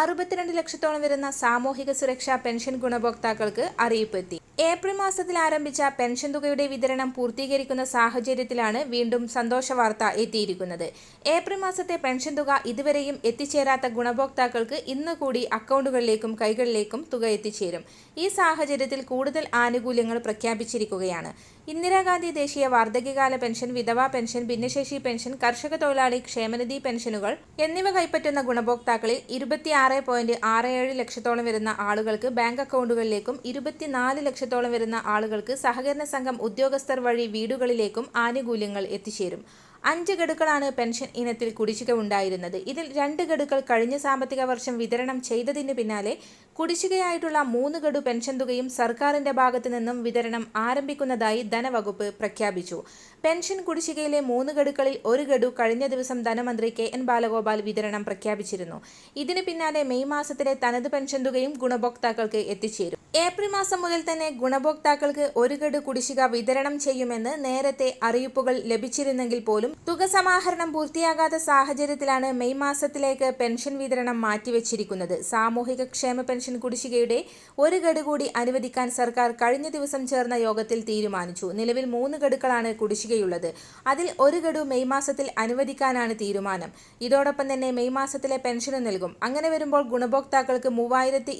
അറുപത്തിരണ്ട് ലക്ഷത്തോളം വരുന്ന സാമൂഹിക സുരക്ഷാ പെൻഷൻ ഗുണഭോക്താക്കൾക്ക് അറിയിപ്പ് എത്തി. ഏപ്രിൽ മാസത്തിൽ ആരംഭിച്ച പെൻഷൻ തുകയുടെ വിതരണം പൂർത്തീകരിക്കുന്ന സാഹചര്യത്തിലാണ് വീണ്ടും സന്തോഷ വാർത്ത എത്തിയിരിക്കുന്നത്. ഏപ്രിൽ മാസത്തെ പെൻഷൻ തുക ഇതുവരെയും എത്തിച്ചേരാത്ത ഗുണഭോക്താക്കൾക്ക് ഇന്ന് കൂടി അക്കൗണ്ടുകളിലേക്കും കൈകളിലേക്കും തുക എത്തിച്ചേരും. ഈ സാഹചര്യത്തിൽ കൂടുതൽ ആനുകൂല്യങ്ങൾ പ്രഖ്യാപിച്ചിരിക്കുകയാണ്. ഇന്ദിരാഗാന്ധി ദേശീയ വാർദ്ധക്യകാല പെൻഷൻ വിധവാ പെൻഷൻ ഭിന്നശേഷി പെൻഷൻ കർഷക തൊഴിലാളി ക്ഷേമനിധി പെൻഷനുകൾ എന്നിവ കൈപ്പറ്റുന്ന ഗുണഭോക്താക്കളിൽ ഇരുപത്തിയാറ് പോയിന്റ് ആറ് ഏഴ് ലക്ഷത്തോളം വരുന്ന ആളുകൾക്ക് ബാങ്ക് അക്കൗണ്ടുകളിലേക്കും ഇരുപത്തിനാല് ലക്ഷത്തോളം വരുന്ന ആളുകൾക്ക് സഹകരണ സംഘം ഉദ്യോഗസ്ഥർ വഴി വീടുകളിലേക്കും ആനുകൂല്യങ്ങൾ എത്തിച്ചേരും. അഞ്ച് ഗഡുക്കളാണ് പെൻഷൻ ഇനത്തിൽ കുടിശ്ശിക ഉണ്ടായിരുന്നത്. ഇതിൽ രണ്ട് ഗഡുക്കൾ കഴിഞ്ഞ സാമ്പത്തിക വർഷം വിതരണം ചെയ്തതിന് പിന്നാലെ കുടിശ്ശികയായിട്ടുള്ള മൂന്ന് ഗഡു പെൻഷൻ തുകയും സർക്കാരിന്റെ ഭാഗത്തു നിന്നും വിതരണം ആരംഭിക്കുന്നതായി ധനവകുപ്പ് പ്രഖ്യാപിച്ചു. പെൻഷൻ കുടിശ്ശികയിലെ മൂന്ന് ഗഡുക്കളിൽ ഒരു ഗഡു കഴിഞ്ഞ ദിവസം ധനമന്ത്രി കെ എൻ ബാലഗോപാൽ വിതരണം പ്രഖ്യാപിച്ചിരുന്നു. ഇതിന് പിന്നാലെ മെയ് മാസത്തിലെ തനത് പെൻഷൻ തുകയും ഗുണഭോക്താക്കൾക്ക് എത്തിച്ചേരും. ഏപ്രിൽ മാസം മുതൽ തന്നെ ഗുണഭോക്താക്കൾക്ക് ഒരു ഗഡു കുടിശ്ശിക വിതരണം ചെയ്യുമെന്ന് നേരത്തെ അറിയിപ്പുകൾ ലഭിച്ചിരുന്നെങ്കിൽ പോലും തുക സമാഹരണം പൂർത്തിയാകാത്ത സാഹചര്യത്തിലാണ് മെയ് മാസത്തിലേക്ക് പെൻഷൻ വിതരണം മാറ്റിവെച്ചിരിക്കുന്നത്. സാമൂഹിക ക്ഷേമ പെൻഷൻ കുടിശ്ശികയുടെ ഒരു ഗഡു കൂടി അനുവദിക്കാൻ സർക്കാർ കഴിഞ്ഞ ദിവസം ചേർന്ന യോഗത്തിൽ തീരുമാനിച്ചു. നിലവിൽ മൂന്ന് ഗഡുക്കളാണ് കുടിശ്ശികയുള്ളത്. അതിൽ ഒരു ഗഡു മെയ് മാസത്തിൽ അനുവദിക്കാനാണ് തീരുമാനം. ഇതോടൊപ്പം തന്നെ മെയ് മാസത്തിലെ പെൻഷനും നൽകും. അങ്ങനെ വരുമ്പോൾ ഗുണഭോക്താക്കൾക്ക് മൂവായിരത്തി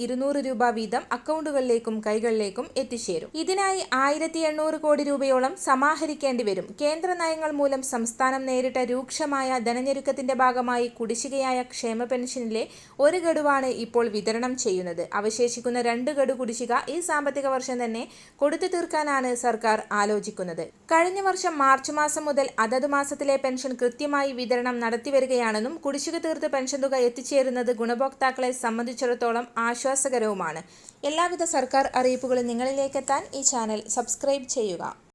രൂപ വീതം അക്കൗണ്ടുകളിലേക്കും കൈകളിലേക്കും എത്തിച്ചേരും. ഇതിനായി ആയിരത്തി എണ്ണൂറ് കോടി രൂപയോളം സമാഹരിക്കേണ്ടി വരും. കേന്ദ്ര നയങ്ങൾ മൂലം സംസ്ഥാനം നേരിട്ട രൂക്ഷമായ ധനഞ്ഞെരുക്കത്തിന്റെ ഭാഗമായി കുടിശ്ശികയായ ക്ഷേമ പെൻഷനിലെ ഒരു ഗഡുവാണ് ഇപ്പോൾ വിതരണം ചെയ്യുന്നത്. അവശേഷിക്കുന്ന രണ്ട് ഗഡു കുടിശ്ശിക ഈ സാമ്പത്തിക വർഷം തന്നെ കൊടുത്തു തീർക്കാനാണ് സർക്കാർ ആലോചിക്കുന്നത്. കഴിഞ്ഞ വർഷം മാർച്ച് മാസം മുതൽ അതത് മാസത്തിലെ പെൻഷൻ കൃത്യമായി വിതരണം നടത്തിവരികയാണെന്നും കുടിശ്ശിക തീർത്ത് പെൻഷൻ തുക എത്തിച്ചേരുന്നത് ഗുണഭോക്താക്കളെ സംബന്ധിച്ചിടത്തോളം ആശ്വാസകരവുമാണ്. എല്ലാവിധ സർക്കാർ അറിയിപ്പുകൾ നിങ്ങളിലേക്കെത്താൻ ഈ ചാനൽ സബ്സ്ക്രൈബ് ചെയ്യുക.